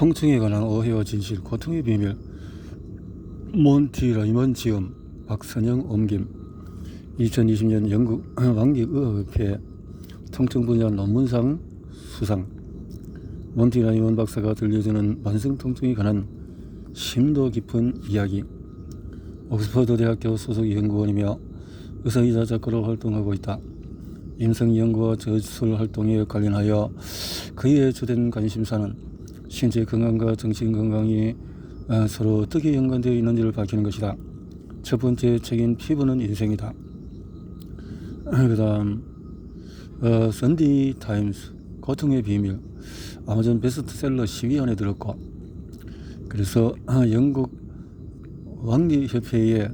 통증에 관한 오해와 진실, 고통의 비밀, 몬티 라이먼 지음, 박선영 옮김, 2020년 영국 왕립의학회 통증 분야 논문상 수상, 몬티 라이먼 박사가 들려주는 만성 통증에 관한 심도 깊은 이야기, 옥스퍼드 대학교 소속 연구원이며 의사이자 작가로 활동하고 있다. 임상 연구와 저술 활동에 관련하여 그의 주된 관심사는 신체 건강과 정신 건강이 어, 서로 어떻게 연관되어 있는지를 밝히는 것이다. 첫 번째 책인 피부는 인생이다. 그 다음 어, 선디 타임스 고통의 비밀 아마존 베스트셀러 10위 안에 들었고 그래서 어, 영국 왕리협회의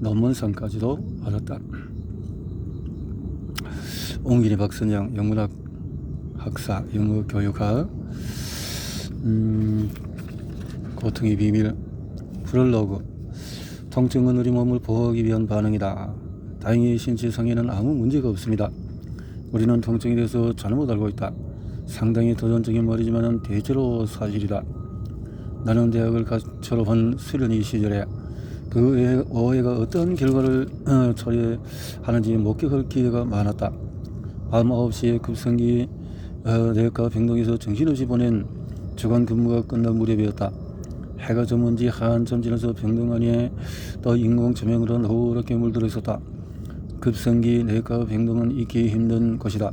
논문상까지도 받았다. 옹기리 박선영 영문학 학사 영어 교육학 음, 고통의 비밀 프롤로그 통증은 우리 몸을 보호하기 위한 반응이다. 다행히 신체 상에는 아무 문제가 없습니다. 우리는 통증에 대해서 잘못 알고 있다. 상당히 도전적인 말이지만 대체로 사실이다. 나는 대학을 가- 졸업한 수련이 시절에 그 오해- 오해가 어떤 결과를 어, 초래하는지 목격할 기회가 많았다. 밤 9시에 급성기 어, 내과 병동에서 정신없이 보낸 주간 근무가 끝난 무렵이었다. 해가 저문 지 한참 지나서 병동 안에 또 인공 조명으로 노랗게 물들어 있었다. 급성기 내과 병동은 있기 힘든 곳이다.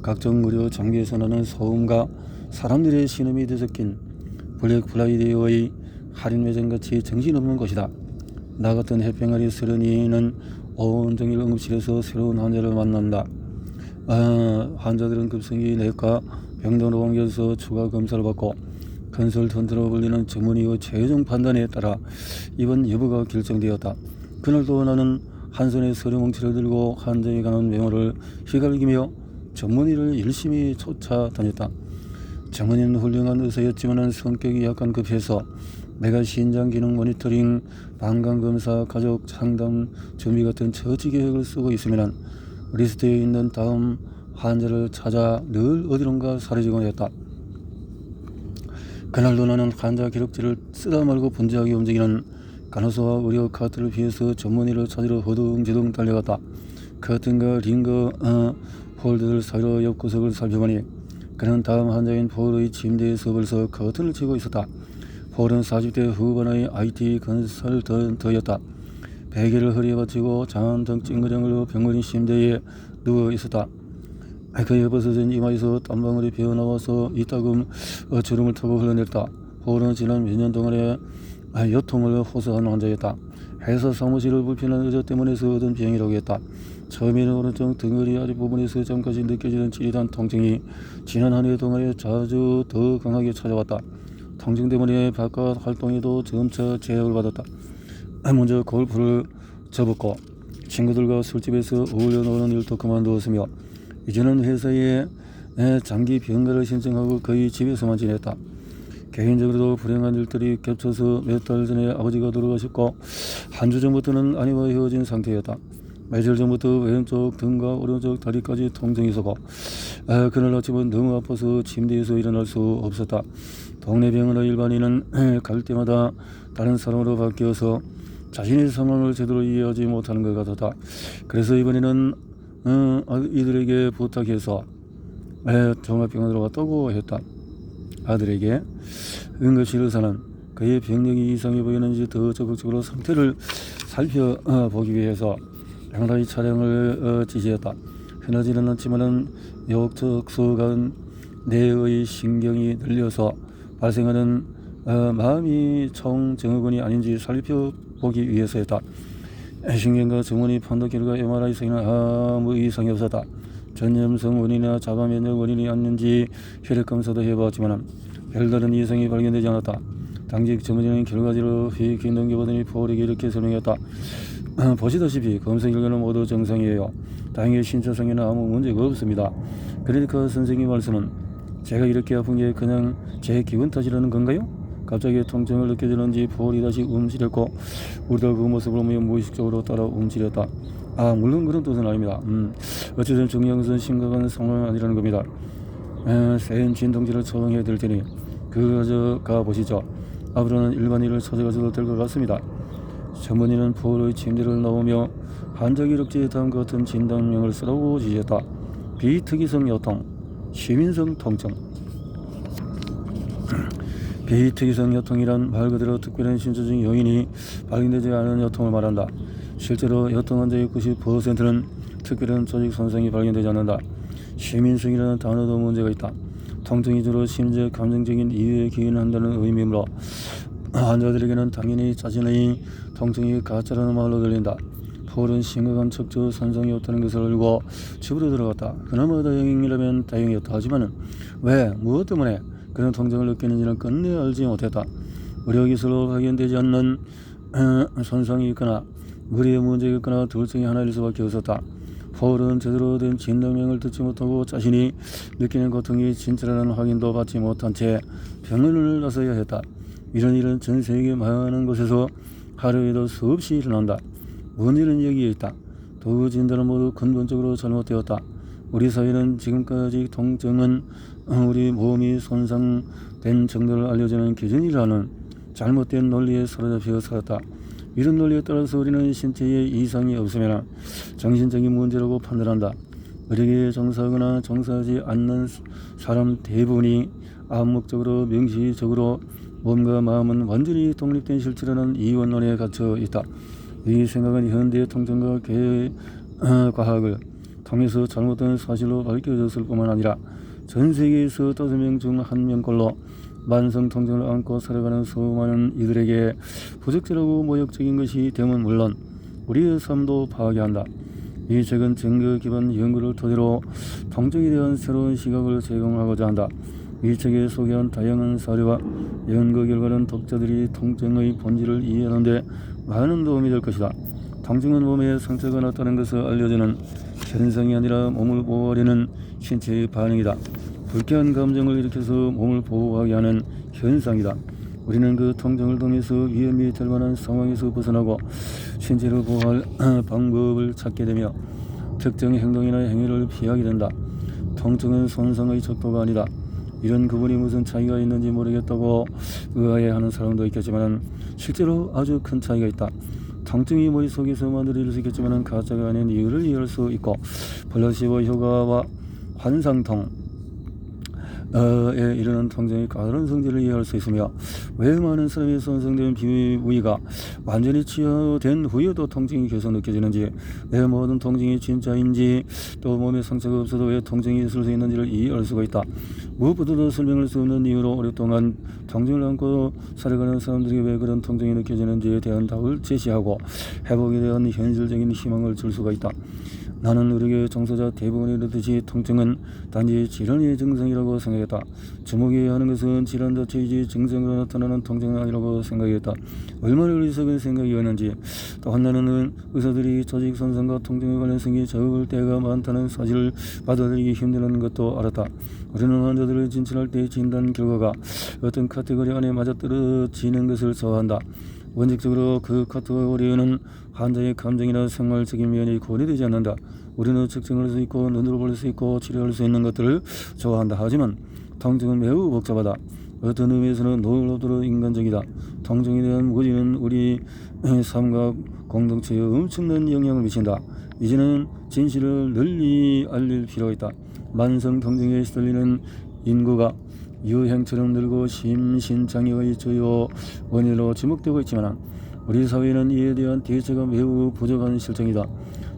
각종 의료 장비에서 나는 소음과 사람들의 신음이 뒤섞인 블랙 프라이데이의 할인 매장같이 정신없는 곳이다. 나 같은 해병아리 서른이는 온종일 응급실에서 새로운 환자를 만난다. 아, 환자들은 급성기 내과 병동으로 옮겨서 추가 검사를 받고 컨설턴트로 불리는 전문의의 최종 판단에 따라 입원 여부가 결정되었다. 그날도 나는 한 손에 서류 뭉치를 들고 환자에 관한 메모를 휘갈기며 전문의를 열심히 쫓아다녔다. 전문의는 훌륭한 의사였지만 성격이 약간 급해서 내가 신장 기능 모니터링, 방광 검사, 가족 상담 준비 같은 처치 계획을 쓰고 있으면 리스트에 있는 다음 환자를 찾아 늘 어디론가 사라지곤 했다. 그날도 나는 환자 기록지를 쓰다 말고 분주하게 움직이는 간호사와 의료 카드를 피해서 전문의를 찾으러 허둥지둥 달려갔다. 커튼과 링거 어, 폴드들 사이로 옆구석을 살펴보니 그는 다음 환자인 폴의 침대에서 벌써 커튼을 치고 있었다. 폴은 40대 후반의 IT 컨설턴트였다. 베개를 허리에 받치고 잔등 찡그정을 병원인 침대에 누워 있었다. 그의 벗어진 이마에서 땀방울이 배어나와서 이따금 어, 주름을 타고 흘러냈다. 홀은 지난 몇 년 동안의 아, 여통을 호소한 환자였다. 회사 사무실을 불편한 의자 때문에서 얻은 병이라고 했다. 처음에는 오른쪽 등허리 아랫부분에서 잠까지 느껴지는 찌릿한 통증이 지난 한 해 동안에 자주 더 강하게 찾아왔다. 통증 때문에 바깥 활동에도 점차 제약을 받았다. 먼저 골프를 접었고 친구들과 술집에서 어울려 노는 일도 그만두었으며 이제는 회사에 에, 장기 병가를 신청하고 거의 집에서만 지냈다. 개인적으로도 불행한 일들이 겹쳐서 몇 달 전에 아버지가 돌아가셨고 한 주 전부터는 아내와 헤어진 상태였다. 며칠 전부터 왼쪽 등과 오른쪽 다리까지 통증이 있었고 아, 그날 아침은 너무 아파서 침대에서 일어날 수 없었다. 동네 병원의 일반인은 갈 때마다 다른 사람으로 바뀌어서 자신의 상황을 제대로 이해하지 못하는 것 같았다. 그래서 이번에는 이들에게 부탁해서 에, 종합병원으로 갔다고 했다. 아들에게 응급실 의사는 그의 병력이 이상해 보이는지 더 적극적으로 상태를 살펴보기 위해서 MRI 촬영을 어, 지시했다. 흔하지는 않지만은 역적 수간 뇌의 신경이 늘려서 발생하는 어, 마음이 총증후군이 아닌지 살펴보기 위해서였다. 신경과 전문의 판독 결과 MRI상에는 아무 이상이 없었다. 전염성 원인이나 자가 면역 원인이 아닌지 혈액 검사도 해봤지만 별다른 이상이 발견되지 않았다. 당직 전문의는 결과지로 휙 넘겨보더니 포릭이 이렇게 설명했다. 보시다시피 검사 결과는 모두 정상이에요. 다행히 신체상에는 아무 문제가 없습니다. 그러니까 선생님 말씀은 제가 이렇게 아픈 게 그냥 제 기분 탓이라는 건가요? 갑자기 통증을 느껴지는지 폴이 다시 움츠렸고 우리도 그 모습을 보며 무의식적으로 따라 움츠렸다. 아 물론 그런 뜻은 아닙니다. 음, 어쨌든 중요한 심각한 상황은 아니라는 겁니다. 에, 센 진통제를 처방해 드릴 테니 그 가져가 보시죠. 앞으로는 일반인을 찾아가셔도 될 것 같습니다. 전문의는 포로의 침대를 넣으며 환자 기록지에 다음과 같은 진단명을 쓰라고 지시했다. 비특이성 여통, 시민성 통증. 비특이성 여통이란 말 그대로 특별한 신체적 요인이 발견되지 않은 여통을 말한다. 실제로 여통 환자의 90%는 특별한 조직 손상이 발견되지 않는다. 시민성이라는 단어도 문제가 있다. 통증이 주로 심지어 감정적인 이유에 기인한다는 의미이므로 환자들에게는 당연히 자신의 통증이 가짜라는 말로 들린다. 폴은 심각한 척추 손상이 없다는 것을 알고 집으로 들어갔다. 그나마 다행이라면 다행이었다. 하지만 왜 무엇 때문에 그런 통증을 느끼는지는 끝내 알지 못했다. 의료기술로 발견되지 않는 어, 손상이 있거나 머리에 문제가 있거나 둘 중에 하나일 수밖에 없었다. 폴은 제대로 된 진단명을 듣지 못하고 자신이 느끼는 고통이 진짜라는 확인도 받지 못한 채 병원을 나서야 했다. 이런 일은 전 세계 많은 곳에서 하루에도 수없이 일어난다. 문제는 여기에 있다. 두 진단은 모두 근본적으로 잘못되었다. 우리 사회는 지금까지 통증은 우리 몸이 손상된 정도를 알려주는 기준이라는 잘못된 논리에 사로잡혀 살았다. 이런 논리에 따라서 우리는 신체에 이상이 없으면 정신적인 문제라고 판단한다. 의료계에 종사하거나 종사하지 않는 사람 대부분이 암묵적으로 명시적으로 몸과 마음은 완전히 독립된 실체라는 이원론에 갇혀 있다. 이 생각은 현대 통증과 개, 어, 과학을 통해서 잘못된 사실로 밝혀졌을 뿐만 아니라 전 세계에서 다섯 명 중 한 명꼴로 만성 통증을 안고 살아가는 수많은 이들에게 부적절하고 모욕적인 것이 되면 물론 우리의 삶도 파괴한다. 이 책은 증거 기반 연구를 토대로 통증에 대한 새로운 시각을 제공하고자 한다. 이 책에 소개한 다양한 사례와 연구 결과는 독자들이 통증의 본질을 이해하는 데 많은 도움이 될 것이다. 통증은 몸에 상처가 났다는 것을 알려주는 현상이 아니라 몸을 보호하려는 신체의 반응이다. 불쾌한 감정을 일으켜서 몸을 보호하게 하는 현상이다. 우리는 그 통증을 통해서 위험이 될 만한 상황에서 벗어나고 신체를 보호할 방법을 찾게 되며 특정 행동이나 행위를 피하게 된다. 통증은 손상의 척도가 아니다. 이런 그분이 무슨 차이가 있는지 모르겠다고 의아해하는 사람도 있겠지만 실제로 아주 큰 차이가 있다. 통증이 머릿속에서 만들어질 수 있겠지만 가짜가 아닌 이유를 이해할 수 있고 플라시보 효과와 환상통 에 이르는 통증의 가다른 성질을 이해할 수 있으며 왜 많은 사람이 손상된 비위가 완전히 치유된 후에도 통증이 계속 느껴지는지 왜 모든 통증이 진짜인지 또 몸에 상처가 없어도 왜 통증이 있을 수 있는지를 이해할 수가 있다. 무엇보다도 설명할 수 없는 이유로 오랫동안 통증을 안고 살아가는 사람들에게 왜 그런 통증이 느껴지는지에 대한 답을 제시하고 회복에 대한 현실적인 희망을 줄 수가 있다. 나는 의료계 종사자 대부분이 이르듯이 통증은 단지 질환의 증상이라고 생각했다. 주목해야 하는 것은 질환 자체이지 증상으로 나타나는 통증은 아니라고 생각했다. 얼마나 어리석은 생각이었는지 또한 나는 의사들이 조직 손상과 통증의 관련성이 적을 때가 많다는 사실을 받아들이기 힘드는 것도 알았다. 우리는 환자들을 진찰할 때 진단 결과가 어떤 카테고리 안에 맞아떨어지는 것을 좋아한다. 원칙적으로 그 카테고리에는 환자의 감정이나 생활 적인 면이 고려되지 않는다. 우리는 측정할 수 있고 눈으로 볼 수 있고 치료할 수 있는 것들을 좋아한다. 하지만 통증은 매우 복잡하다. 어떤 의미에서는 놀랍도록 인간적이다. 통증에 대한 무지는 우리 삶과 공동체에 엄청난 영향을 미친다. 이제는 진실을 널리 알릴 필요가 있다. 만성 통증에 시달리는 인구가 유행처럼 늘고 심신장애의 주요 원인으로 지목되고 있지만 우리 사회는 이에 대한 대처가 매우 부족한 실정이다.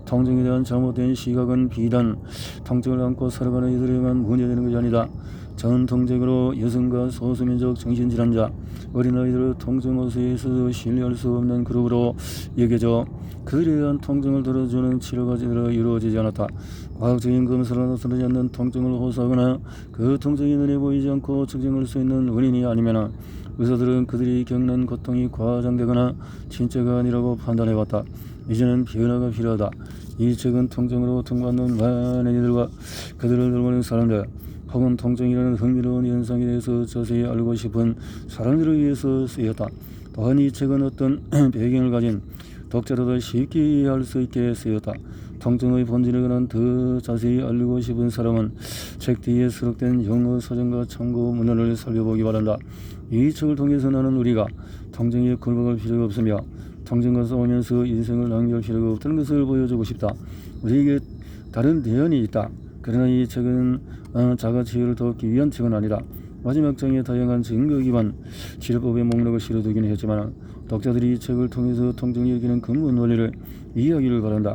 통증에 대한 잘못된 시각은 비단 통증을 안고 살아가는 이들에게만 문제되는 것이 아니다. 전통적으로 여성과 소수민족 정신질환자, 어린아이들의 통증 호소에 있어서 신뢰할 수 없는 그룹으로 여겨져 그들에 대한 통증을 들어주는 치료가 제대로 이루어지지 않았다. 과학적인 검사로 나타나지 않는 통증을 호소하거나 그 통증이 눈에 보이지 않고 측정할 수 있는 원인이 아니면 의사들은 그들이 겪는 고통이 과장되거나 진짜가 아니라고 판단해왔다. 이제는 변화가 필요하다. 이 책은 통증으로 통과하는 많은 이들과 그들을 돌보는 사람들 혹은 통증이라는 흥미로운 현상에 대해서 자세히 알고 싶은 사람들을 위해서 쓰였다. 또한 이 책은 어떤 배경을 가진 독자로도 쉽게 이해할 수 있게 쓰였다. 통증의 본질에 관한 더 자세히 알고 싶은 사람은 책 뒤에 수록된 영어 사전과 참고 문헌을 살펴보기 바란다. 이 책을 통해서 나는 우리가 통증에 굴복할 필요가 없으며 통증과 싸우면서 인생을 낭비할 필요가 없다는 것을 보여주고 싶다. 우리에게 다른 대안이 있다. 그러나 이 책은 어, 자가 치유를 돕기 위한 책은 아니다. 마지막 장에 다양한 증거 기반 치료법의 목록을 실어두기는 했지만 독자들이 이 책을 통해서 통증을 일으키는 근본 원리를 이해하기를 바란다.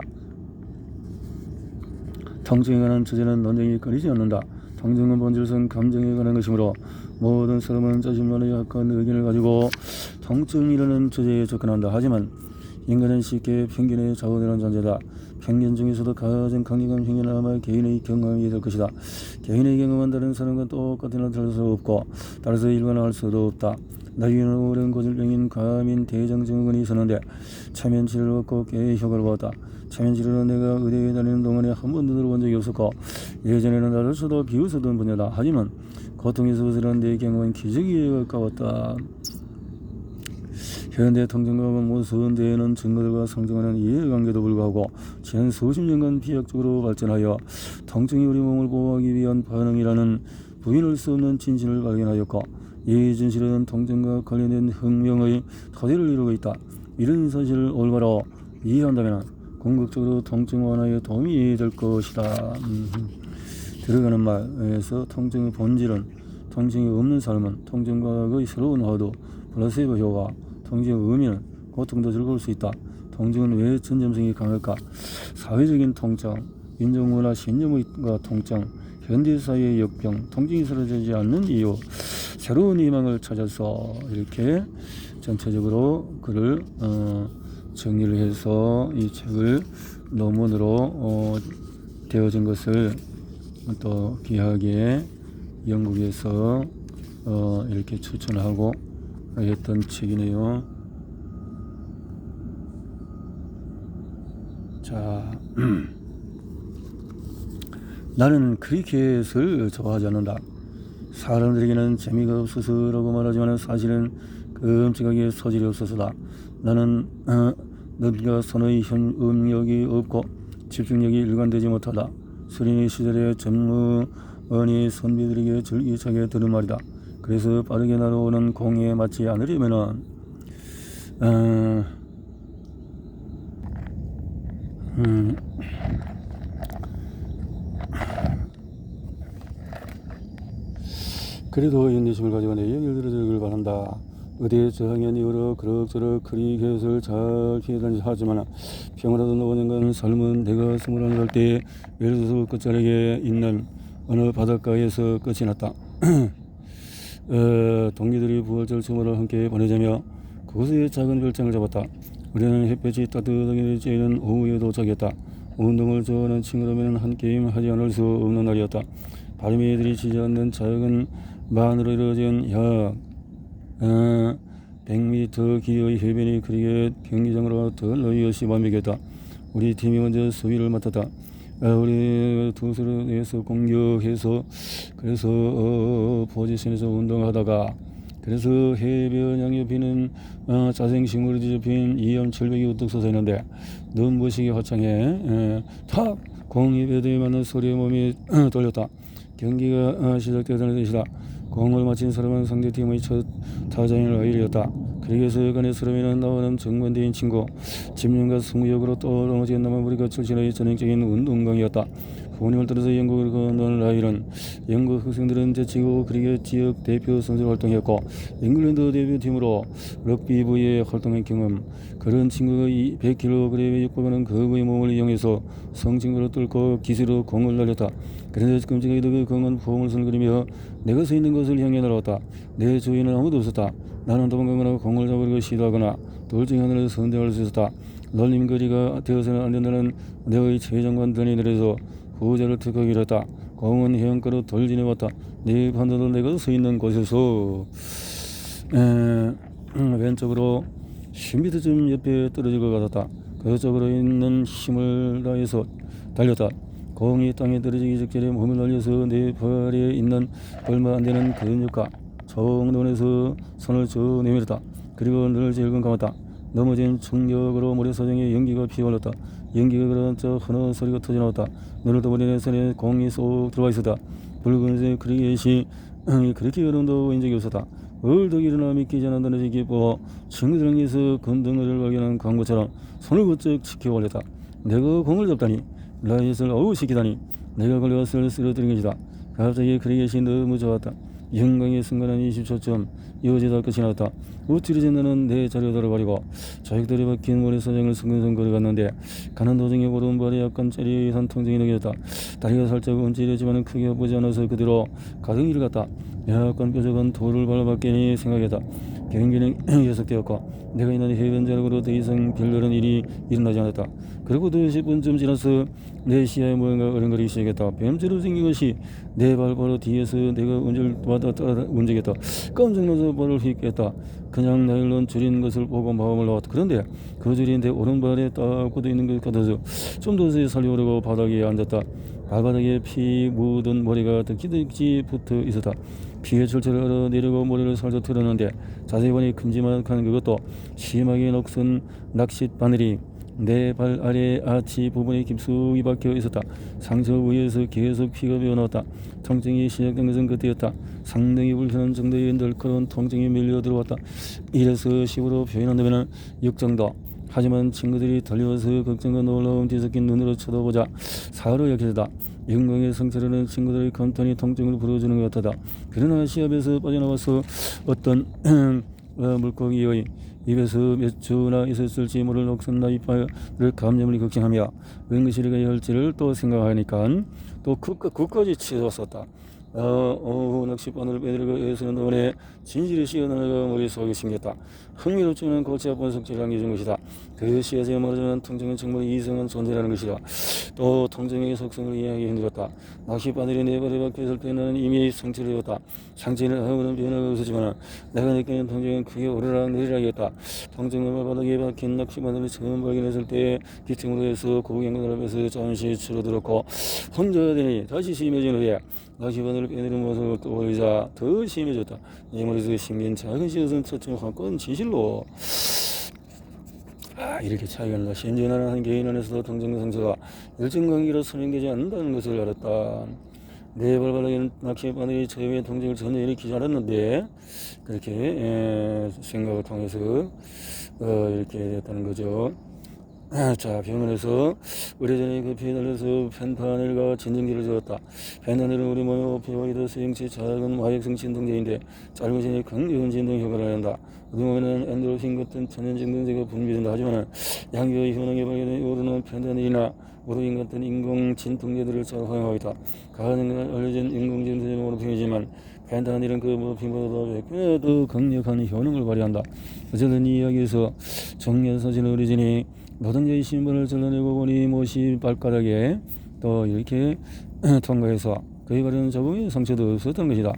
통증에 관한 주제는 논쟁이 끊이지 않는다. 통증은 본질상 감정에 관한 것이므로 모든 사람은 자신만의 약한 의견을 가지고 통증이라는 주제에 접근한다. 하지만 인간은 쉽게 편견에 좌우되는 존재다. 편견 중에서도 가장 강력한 편견은 아마 개인의 경험이 될 것이다. 개인의 경험은 다른 사람과 똑같으나 다를 수 없고 따라서 일관할 수도 없다. 나이는 오랜 고질병인 과민 대장 증후군이 있었는데 체면 치료를 받고 꽤 효과를 보았다. 체면 치료는 내가 의대에 다니는 동안에 한 번도 들어본 적이 없었고 예전에는 나를 수도 비웃었던 분야다. 하지만 고통에서 벗어난 내 경험은 기적에 가까웠다. 현 대 통증과학은 무서운 대에는 증거들과 상정하는 이해관계도 불구하고 지난 수십 년간 비약적으로 발전하여 통증이 우리 몸을 보호하기 위한 반응이라는 부인할 수 없는 진실을 발견하였고 이 진실은 통증과 관련된 혁명의 토대를 이루고 있다. 이런 사실을 올바로 이해한다면 궁극적으로 통증 완화에 도움이 될 것이다. 음, 들어가는 말에서 통증의 본질은 통증이 없는 삶은 통증과의 새로운 화두 플라세보 효과 통증의 의미는 고통도 즐거울 수 있다. 통증은 왜 전염성이 강할까? 사회적인 통증, 인종문화 신념과 통증, 현대사회의 역병, 통증이 사라지지 않는 이유, 새로운 희망을 찾아서 이렇게 전체적으로 글을 어, 정리를 해서 이 책을 논문으로 어, 되어진 것을 또 귀하게 영국에서 어, 이렇게 추천하고 했던 책이네요. 자, 나는 크리켓을 좋아하지 않는다. 사람들에게는 재미가 없어서라고 말하지만 사실은 끔찍하게 소질이 없어서다. 나는 어, 너희가 선의 현 음력이 없고 집중력이 일관되지 못하다. 수린의 시절에 전무원이 선비들에게 절기차게 들은 말이다. 그래서 빠르게 날아오는 공에 맞지 않으려면은 어, 음, 그래도 인내심을 가지고 내 얘기를 들어주길 바란다. 의대 저항연 이후로 그럭저럭 크리켓을 잘 피해다니 하지만 평화라도 노년간 삶은 내가 스물한 살 때에 들어서 끝자락에 있는 어느 바닷가에서 끝이 났다. 어, 동기들이 부활절 주말을 함께 보내자며 그곳에 작은 별장을 잡았다. 우리는 햇볕이 따뜻하게 쬐는 오후에 도착했다. 운동을 좋아하는 친구라면 한 게임 하지 않을 수 없는 날이었다. 바람이 들이치지 않는 작은 만으로 이루어진 약 어, 100m 길이의 해변이 크리켓 경기장으로 없이 완벽했다. 우리 팀이 먼저 수비를 맡았다. 어, 우리 투수를 내서 공격해서 그래서 어, 포지션에서 운동하다가 그래서 해변 양옆에는 어, 자생식물이 뒤집힌 이염 철벽이 우뚝 솟아 있는데 눈부시게 화창해 에, 탁 공이 배드에 맞는 소리에 몸이 어, 떨렸다. 경기가 어, 시작되던 것이다. 공을 맞힌 사람은 상대팀의 첫 타자인 라일이었다. 그리고서 여간의 스러미는 나오는 정반대인 친구 집념과 승부욕으로 또 넘어진 남아브리카 출신의 전형적인 운동광이었다. 부모님을 따라서 영국을 건너는 라일은 영국 학생들은 제치고 그리고 지역 대표 선수로 활동했고 잉글랜드 대표팀으로 럭비부에 활동한 경험 그런 친구가 100kg에 육박하는 거부의 몸을 이용해서 성친구로 뚫고 기세로 공을 날렸다. 그런데 끔찍하게도 그 공은 포옹을 설그리며 내가 서 있는 곳을 향해 날아왔다. 내 주위에는 아무도 없었다. 나는 도망가거나 공을 잡으려고 시도하거나 둘 중에 하나를 선택할 수 있었다. 널림거리가 되어서는 안 된다는 내의 최종 관단이 내려서 후자를 이랬다. 공은 돌진해 왔다. 네 판단도 내가 서 있는 곳에서 에, 음, 왼쪽으로 10m쯤 옆에 떨어질 것 같았다. 그쪽으로 있는 힘을 다해서 달렸다. 공이 땅에 떨어지기 직전에 몸을 날려서 내 발에 있는 얼마 안 되는 근육과 정돈에서 손을 저 내밀었다. 그리고 눈을 질끈 감았다. 넘어진 충격으로 모래사장에 연기가 피어올랐다. 연기가 그러자 흔한 소리가 터져나왔다. 눈을 떠버리는 손에 공이 쏙 들어와 있었다. 붉은 색 그리get이 그렇게 여름도 본 적이 없었다. 얼덕 일어나 믿기지 않는다는 지기 보아 친구들에게서 건등어를 발견한 광고처럼 손을 번쩍 지켜 올렸다. 내가 공을 잡다니 라이엇을 어우 시키다니 내가 걸려왔을 쓰러뜨린 것이다. 갑자기 그리get이 너무 좋았다. 영광의 순간한 20초쯤 이어지다 끝이 났다. 우쭐해진 나는 내 자리에 돌아버리고 자식들이 박힌 모래사장을 승근승 걸어갔는데 가는 도중에 오른발에 약간 째리한 통증이 느껴졌다. 다리가 살짝 움찔했지만 크게 아프지 않아서 그대로 가득 일을 갔다. 약간 뾰족한 돌을 밟아봤겠니 생각했다. 경기는 계속되었고 내가 있는 해변 자락으로 더 이상 별다른 일이 일어나지 않았다. 그리고 또 10분쯤 지나서 내 시야에 뭔가 어른거리기 시작했다. 뱀처럼 생긴 것이 내 발 바로 뒤에서 내가 운전을 받아 움직였다. 깜짝 놀라서 발을 휙 깼다. 그냥 나일론 줄인 것을 보고 마음을 놓았다. 그런데 그 줄이 내 오른발에 딱 꽂혀 있는 것 같아서 좀 더 살려오려고 바닥에 앉았다. 발바닥에 피 묻은 머리가 득지득지 붙어 있었다. 피에 철철 흘러내리고 머리를 살짝 틀었는데 자세히 보니 큼지막한 그것도 심하게 녹슨 낚싯 바늘이 내 발 아래 아치 부분에 깊숙이 박혀 있었다. 상처 위에서 계속 피가 배어나왔다. 통증이 시작된 것은 그때였다. 상당히 불편한 정도의 날카로운 통증이 밀려 들어왔다. 이래서 식으로 표현한다면 6 정도. 하지만 친구들이 달려와서 걱정과 놀라움 뒤섞인 눈으로 쳐다보자 사흘을 약해졌다. 영광의 상처라는 친구들의 간단히 통증을 불어주는 것 같았다. 그러나 시합에서 빠져나와서 어떤 어, 물고기의 입에서 몇 주나 있었을지 모를 녹슨 나이파를 감염을 걱정하며 가야 할지를 또 생각하니까 또 끝까- 끝까지 치솟았다. 어, 오후 낚싯바늘을 빼들고 애쓰는 동안에 진실이 씌어나가 머릿속에 심겼다. 흥미롭지만 골치 아픈 속죄를 안겨준 것이다. 그 시에서 말하자면 통증은 정말 이상한 존재라는 것이다. 또 통증의 속성을 이해하기 힘들었다. 낚싯바늘이 내 발에 박혔을 때 나는 이미 상처를 입었다. 상처는 아무런 변화가 없었지만 내가 느끼는 통증은 크게 오르락 내리락이었다. 통증은 발바닥에 박힌 낚싯바늘을 처음 발견했을 때 기침으로 해서 고경을 앞에서 잠시 줄어들었고 혼자 되니 다시 심해진 후에 낚싯바늘을 빼내는 모습을 떠올리자 더 심해졌다. 내 머릿속에 심긴 작은 씨앗은 처처럼 한건 진실로 아, 이렇게 차이가 난다. 나는 한 개인 안에서도 통증 상처가 일정관계로 설명되지 않는다는 것을 알았다. 내 발바닥에는 낚싯바늘이 처음에 통증을 전혀 일으키지 않았는데 그렇게 에, 생각을 통해서 어, 이렇게 됐다는 거죠. 아, 자, 병원에서 오래전에 그 달려서 펜타닐과 진정제를 주었다. 펜타닐은 우리 몸에 오피오이드 수용체 작은 마약성 진동제인데 짧은 시간에 강력한 진동 효과를 한다. 몸에는 엔도르핀 같은 천연 진동제가 분비된다. 하지만 양교의 효능에 발견된 오르는 펜타닐이나 오르인 같은 인공 진통제들을 잘 허용하고 있다. 가능한 알려진 인공 진통제 모르핀이지만 펜타닐은 그 모르핀보다 100배 더 강력한 효능을 발휘한다. 어쨌든 이 이야기에서 정년사진 어리진이 노동자의 신분을 잘라내고 보니 못이 발가락에 또 이렇게 통과해서 그에 가려는 자국의 상처도 없었던 것이다.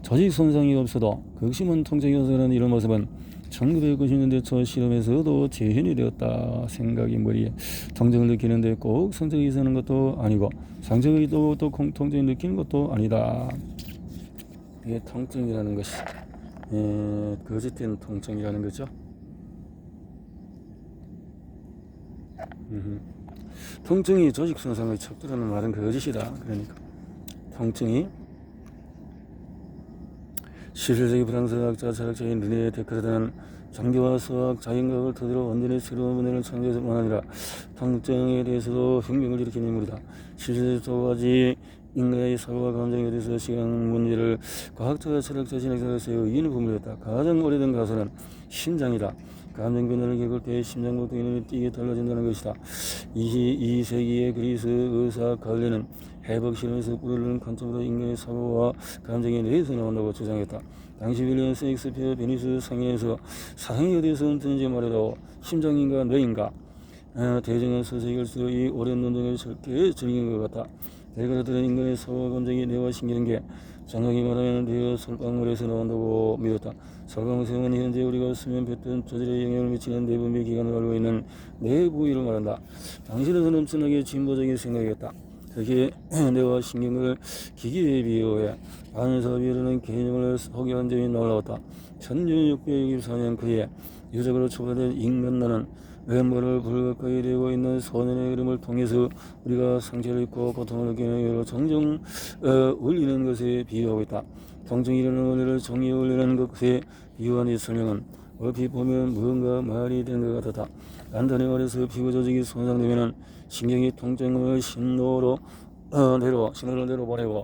조직 손상이 없어도 극심한 통증이 없어라는 이런 모습은 1990년대 초 실험에서도 재현이 되었다 생각이 머리에 통증을 느끼는데 꼭 성적이 있는 것도 아니고 있다고 또 통증을 느끼는 것도 아니다. 이게 통증이라는 것이 에, 거짓된 통증이라는 거죠. 통증이 조직 손상의 척도라는 말은 거짓이다. 그러니까 통증이 실질적인 프랑스학자 철학자인 르네 데크르트는 장기와 수학, 자연과학을 토대로 완전히 새로운 문화를 창조해서 뿐 아니라 통증에 대해서도 혁명을 일으킨 인물이다. 두 가지 인간의 사고와 감정에 대해서 시간 문제를 과학자와 철학자, 세워 이인을 부물렸다. 가장 오래된 가설은 심장이다. 감정 변화를 겪을 때 심장부터 인연이 뛰게 달라진다는 것이다. 이, 2세기의 그리스 의사 갈레는 해복 실험에서 뿌리는 관점으로 인간의 사고와 감정의 뇌에서 나온다고 주장했다. 당시 윌리엄 셰익스피어 베니스 상해에서 사상이 어디서 흩어진지 말해도 심장인가 뇌인가 어, 대중은 서세계일수록 이 오랜 논쟁을 절개 즐긴 것 같다. 데그라드는 인간의 사고와 감정이 뇌와 신기는 게 정확히 말하면 뇌와 솔방울에서 나온다고 믿었다. 솔방울은 현재 우리가 수면 뱉던 저질에 영향을 미치는 내분비 기관을 알고 있는 뇌 부위를 말한다. 당시는 엄청나게 진보적인 생각이었다. 특히 뇌와 신경을 기기에 비유해 반사비라는 개념을 소개한 점이 놀라웠다. 1664년 그해 유적으로 초반된 인간나는 외모를 불가까이 되고 있는 소년의 이름을 통해서 우리가 상처를 입고 고통을 느끼는 여러 종종 어, 울리는 것에 비유하고 있다. 동정이 이르는 원리를 종이 울리는 것에 비유한 이 설명은 얼핏 보면 무언가 말이 되는 것 같았다. 단단히 말해서 피부 조직이 손상되면 신경이 통증을 신호로 어, 내로 신호를 내로 보내고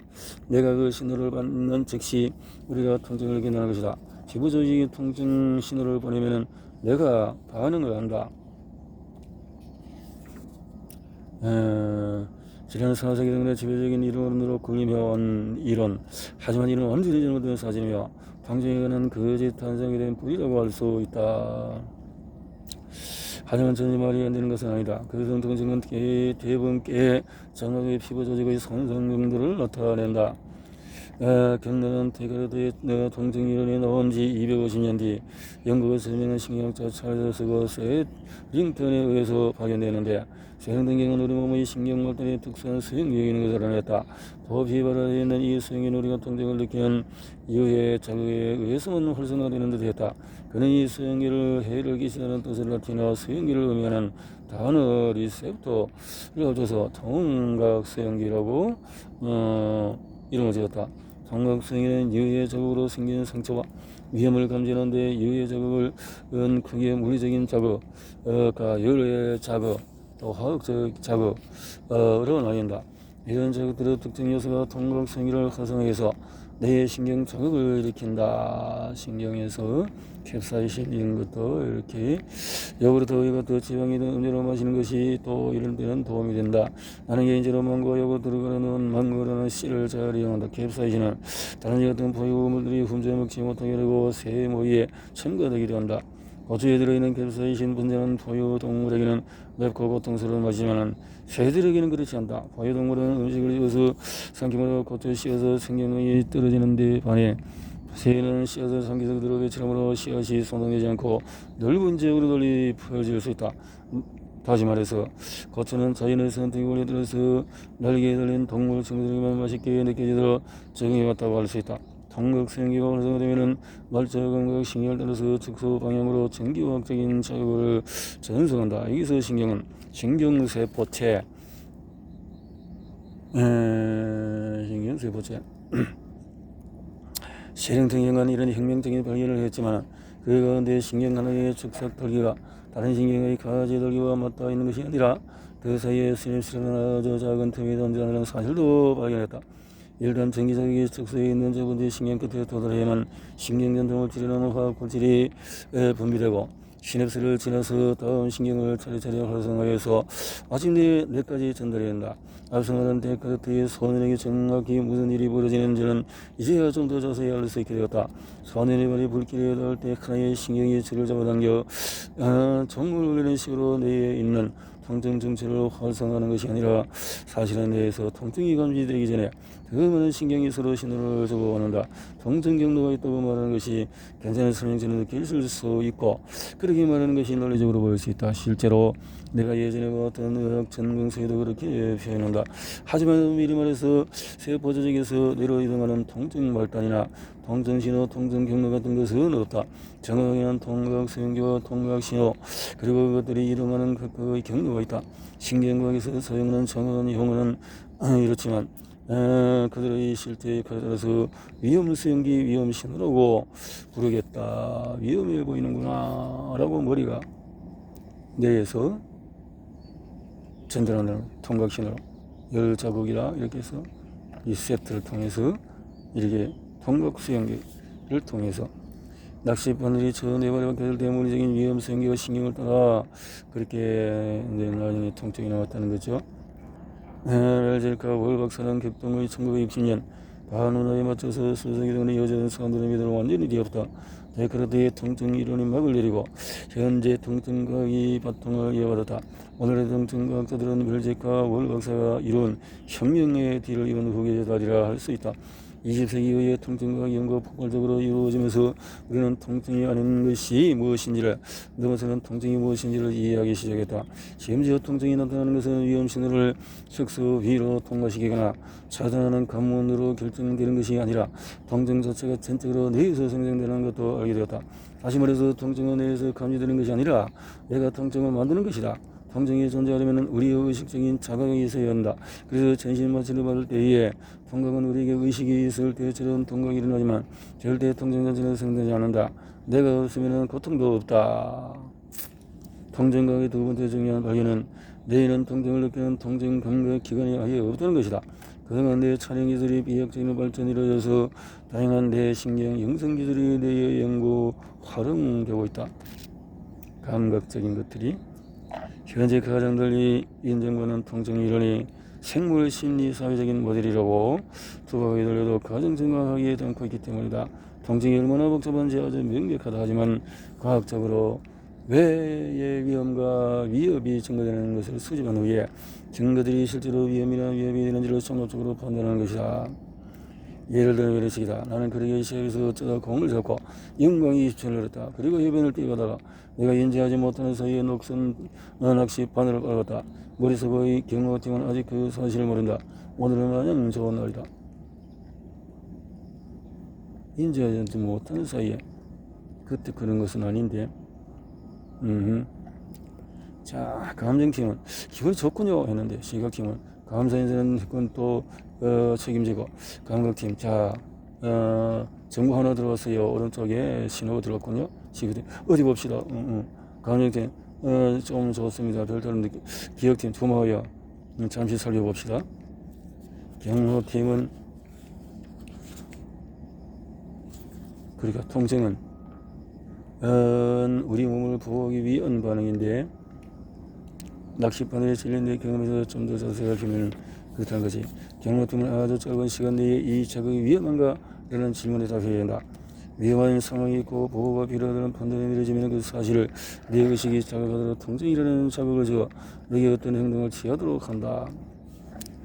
내가 그 신호를 받는 즉시 우리가 통증을 느낀다는 것이다. 피부 조직이 통증 신호를 보내면은 내가 반응을 한다. 에, 지난 사사기 등의 지배적인 이론으로 끌리며온 이론 하지만 이는 완전히 잘못된 사진이며 방정에 관한 거짓 탄생에 대한 뿌리라고 할 수 있다. 하지만 전혀 말이 안 되는 것은 아니다. 그것은 대부분 개 장막의 피부 조직의 정도를 나타낸다. 에, 경로는 어, 동정 이론이 나온 지 250년 뒤 영국의 설명한 신경학자 찰스 거스의 링턴에 의해서 발견되는데 세행등경은 우리 몸의 신경 활동에 특수한 수행력이 있는 것을 알아냈다. 도피 발화되어 있는 이 수행인 우리가 동정을 느끼는 이후의 자극에 의해서만 활성화되는 듯 했다. 그는 이 수행기를 해를 기시하는 뜻을 나타내 수행기를 의미하는 단어 리셉터를 합쳐서 통각 수행기라고 어, 이름을 지었다. 통각 수행기는 유해 자극으로 생기는 상처와 위험을 감지하는데 유해 자극을 은 크게 물리적인 자극, 어, 그 열의 자극, 또 화학적 자극으로 나뉜다. 이런 자극들의 특정 요소가 통각 수행기를 활성화해서 뇌의 신경 자극을 일으킨다. 신경에서 캡사이신 이런 것도 이렇게 역으로 더위가 더 지방이 더 음료로 마시는 것이 또 이런 데는 도움이 된다. 나는 개인적으로 망고 역으로 들어가는 망고라는 씨를 잘 이용한다. 캡사이신은 다른 같은 포유물들이 훔쳐 먹지 못하게 하고 새 모이에 첨가되기도 한다. 고추에 들어있는 캡사이신 분자는 포유동물에게는 맵고 고통스러운 맛이지만 새들에게는 그렇지 않다. 포유동물은 음식을 씹어서 삼키므로 고추 씌어서 생명력이 떨어지는 데 반해 새는 씨앗을 삼켜서 들어 배치함으로 씨앗이 손상되지 않고 넓은 지역으로 널리 퍼질 수 있다. 음, 다시 말해서 고추는 자연의 선택에 원리들어서 날개에 달린 동물 친구들에게만 맛있게 느껴지도록 적응해 왔다고 할 수 있다. 동각 생기가 활성화되면 말자 감각 신경을 따라서 즉소 방향으로 전기화학적인 자극을 전송한다. 여기서 신경은 신경세포체 에, 신경세포체 세령등연간 이런 혁명적인 발견을 했지만 그 가운데 신경 하나의 축삭 돌기가 다른 신경의 가지 돌기와 맞닿아 있는 것이 아니라 그 사이에 스냅스는 아주 작은 틈이 존재하는 사실도 발견했다. 일단 전기자극이 축소에 있는 저 번째 신경 끝에 도달해야만 신경전통을 치료하는 화학 물질이 에, 분비되고 시냅스를 지나서 다음 신경을 차례차례 활성화해서 마침내 뇌까지 전달해야 한다. 앞서가던 데카르트의 소년에게 정확히 무슨 일이 벌어지는지는 이제야 좀 더 자세히 알 수 있게 되었다. 소년의 발이 불길에 닿을 때 하나의 신경이 줄을 잡아당겨 아, 정물 울리는 식으로 뇌에 있는 통증 정체를 활성화하는 것이 아니라 사실은 뇌에서 통증이 감지되기 전에 그 많은 신경이 서로 신호를 주고받는다. 통증 경로가 있다고 말하는 것이 괜찮은 설명처럼 느낄 수 있고 그렇게 말하는 것이 논리적으로 보일 수 있다. 실제로 내가 예전에 봤던 의학 전공서에도 그렇게 표현한다. 하지만 미리 말해서 세포 조직에서 뇌로 이동하는 통증 말단이나 통증 신호, 통증 경로 같은 것은 없다. 정확한 통각 수용기와 통각 신호 그리고 그것들이 이동하는 각각의 경로가 있다. 신경과학에서 사용하는 정확한 용어는 이렇지만 에, 그들의 실태에 따라서 위험 수용기 위험 신호라고 부르겠다. 위험해 보이는구나 라고 머리가 뇌에서 전달하는 통각 신호로 열 자국이라 이렇게 해서 이 세트를 통해서 이렇게 통각 수용기를 통해서 낚시 바늘이 저 네발에 박혀들 대물리적인 위험 수용기와 신경을 따라 그렇게 나중에 통증이 나왔다는 거죠. 랄젤카 월 박사는 격동의 1960년 반운하에 맞춰서 수석이 되는 여전 사람들의 믿음을 완전히 뒤엎다. 데카르트의 통증 이론이 막을 내리고 현재 통증과학이 바통을 이어받았다. 오늘의 통증과학자들은 웰제카 월 박사가 이룬 혁명의 뒤를 이은 후계자들이라 할 수 있다. 20세기 이후의 통증과 연구 폭발적으로 이루어지면서 우리는 통증이 아닌 것이 무엇인지를 넘어서는 통증이 무엇인지를 이해하기 시작했다. 심지어 통증이 나타나는 것은 위험 신호를 sek수 위로 통과시키거나 차단하는 관문으로 결정되는 것이 아니라 통증 자체가 전적으로 뇌에서 생성되는 것도 알게 되었다. 다시 말해서 통증은 뇌에서 감지되는 것이 아니라 내가 통증을 만드는 것이다. 통증이 존재하려면 우리의 의식적인 자각이 있어야 한다. 그래서 전신 마취를 받을 때에 통각은 우리에게 의식이 있을 때처럼 통각이 일어나지만 절대 통증 자체는 생성되지 않는다. 내가 없으면 고통도 없다. 통증각의 두 번째 중요한 발견은 뇌에는 통증을 느끼는 통증 감각 기관이 아예 없다는 것이다. 그동안 뇌 촬영 기술이 비약적인 발전이 이루어져서 다양한 뇌 신경 형성 기술이 뇌에 연구 활용되고 있다. 감각적인 것들이 현재 가장 널리 인정받는 통증 이론이 생물 심리 사회적인 모델이라고 두각이 돌려도 가장 정확하게 담고 있기 때문이다. 통증이 얼마나 복잡한지 아주 명백하다 하지만 과학적으로 왜의 위험과 위협이 증거되는 것을 수집한 후에 증거들이 실제로 위험이나 위협이 되는지를 종합적으로 판단하는 것이다. 예를 들어 식이다. 나는 그에게 시합에서 어쩌다 공을 잡고 영광이 20초를 늘었다. 그리고 해변을 뛰어가다가 내가 인지하지 못하는 사이에 녹슨 낚시 바늘을 빨았다. 머릿속의 같으면 아직 그 사실을 모른다. 오늘은 마냥 좋은 날이다. 인지하지 못하는 사이에 그때 그런 것은 아닌데. 음. 자, 감정팀은 기분이 좋군요 했는데 시각팀은 감사인사는 그건 또 어, 책임지고 감각팀. 자 어, 정보 하나 들어왔어요. 오른쪽에 신호가 들어왔군요. 시각팀 어디 봅시다. 응, 응. 감정팀. 어, 좀 좋습니다. 별다른 느낌. 기억팀 고마워요 음, 잠시 살펴봅시다. 경호팀은 그러니까 통증은 어, 우리 몸을 보호하기 위한 반응인데 낚시바늘에 찔린 내 경험에서 좀 더 자세히 알면 그렇다는 것이 경로팀은 아주 짧은 시간 내에 이 자극이 위험한가? 라는 질문에 답해야 한다. 위험한 상황이 있고 보호가 필요하다는 판단이 내려지면 그 사실을 내 의식이 자극하도록 통증이라는 자극을 주어 내게 어떤 행동을 취하도록 한다.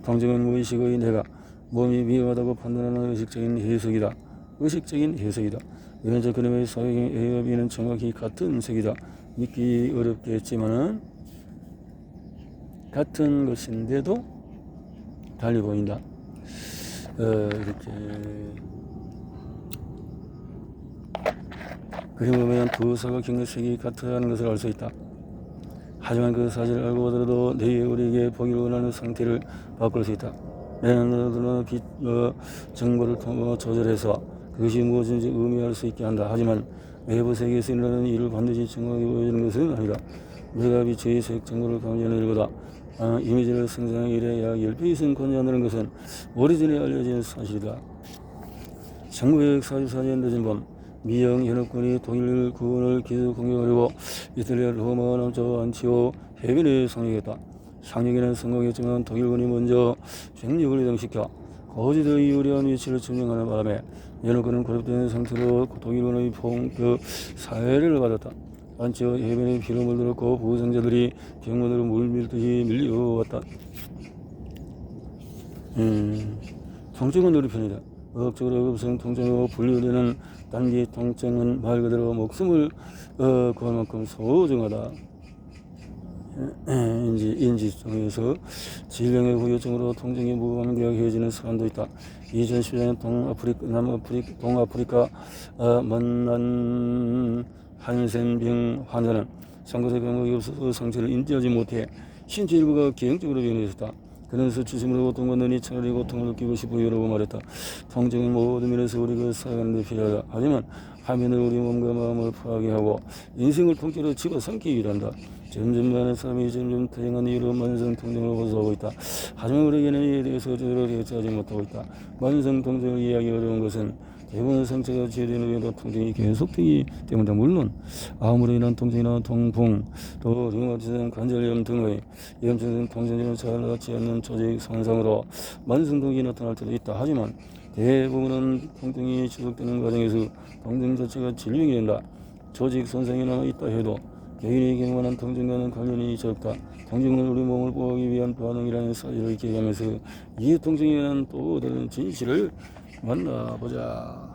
통증은 무의식의 내가 몸이 위험하다고 판단하는 의식적인 해석이다. 의식적인 해석이다. 그림의 사회경 A와 B는 정확히 같은 색이다. 믿기 어렵겠지만은 같은 것인데도 달리 보인다. 어, 이렇게 그림을 보면 두 사각형의 색이 같다는 것을 알 수 있다. 하지만 그 사실을 알고 보더라도 내 우리에게 보기를 원하는 상태를 바꿀 수 있다. 내는 빛 어, 정보를 통해 조절해서 그것이 무엇인지 의미할 수 있게 한다. 하지만 외부 세계에서 일어나는 일을 반드시 정확하게 보여주는 것은 아니다. 내가 빛의 색 정보를 감지하는 일보다 아, 이미지를 생성하기 일에 약 10배 이상 권유한다는 것은 오래전에 알려진 사실이다. 1944년 늦은 밤 미영 연합군이 독일 군을 기습 공격하려고 이탈리아 로마 남쪽 안치오 해변에 상륙했다. 상륙에는 성공했지만 독일군이 먼저 병력을 이동시켜 거지의 유리한 위치를 점령하는 바람에 연합군은 고립된 상태로 독일군의 공격 사회를 받았다. 안치오 해변에 피로 물들었고 부상자들이 병원으로 물밀듯이 밀려왔다. 음, 통증은 우리 편이다. 의학적으로 급성 통증으로 분류되는 단기 통증은 말 그대로 목숨을 어, 구할 만큼 소중하다. 인지, 인지성에서 질병의 후유증으로 통증이 무감각해지는 사람도 있다. 2014년 동아프리카, 남아프리카, 동아프리카 어, 만난 한센병 환자는 상고세 병력이 없어서 상처를 인지하지 못해 신체 일부가 기형적으로 변했었다. 그는 수치심으로 눈이 차라리 고통을 느끼고 싶어요라고 말했다. 통증은 모든 면에서 우리가 살아가는 데 필요하다. 하지만 화면을 우리 몸과 마음을 파악해 하고 인생을 통째로 집어삼키기 위한다. 점점 많은 사람이 점점 다양한 이유로 만성 통증을 호소하고 있다. 하지만 우리에게는 이에 대해서 제대로 대처하지 못하고 있다. 만성 통증을 이해하기 어려운 것은 대부분 상처가 치유되는 후에도 통증이 계속되기 때문이다. 물론 암으로 인한 통증이나 통풍, 또 류마티즘, 관절염 등의 염증 통증을 잘 낫지 않는 조직 손상으로 만성 통증이 나타날 때도 있다. 하지만 대부분은 통증이 지속되는 과정에서 통증 자체가 질병이 된다. 조직 손상이나 있다 해도 개인이 경험하는 통증과는 관련이 적다. 통증은 우리 몸을 보호하기 위한 반응이라는 사실을 기억하면서 이 통증에 대한 또 다른 진실을 만나 보자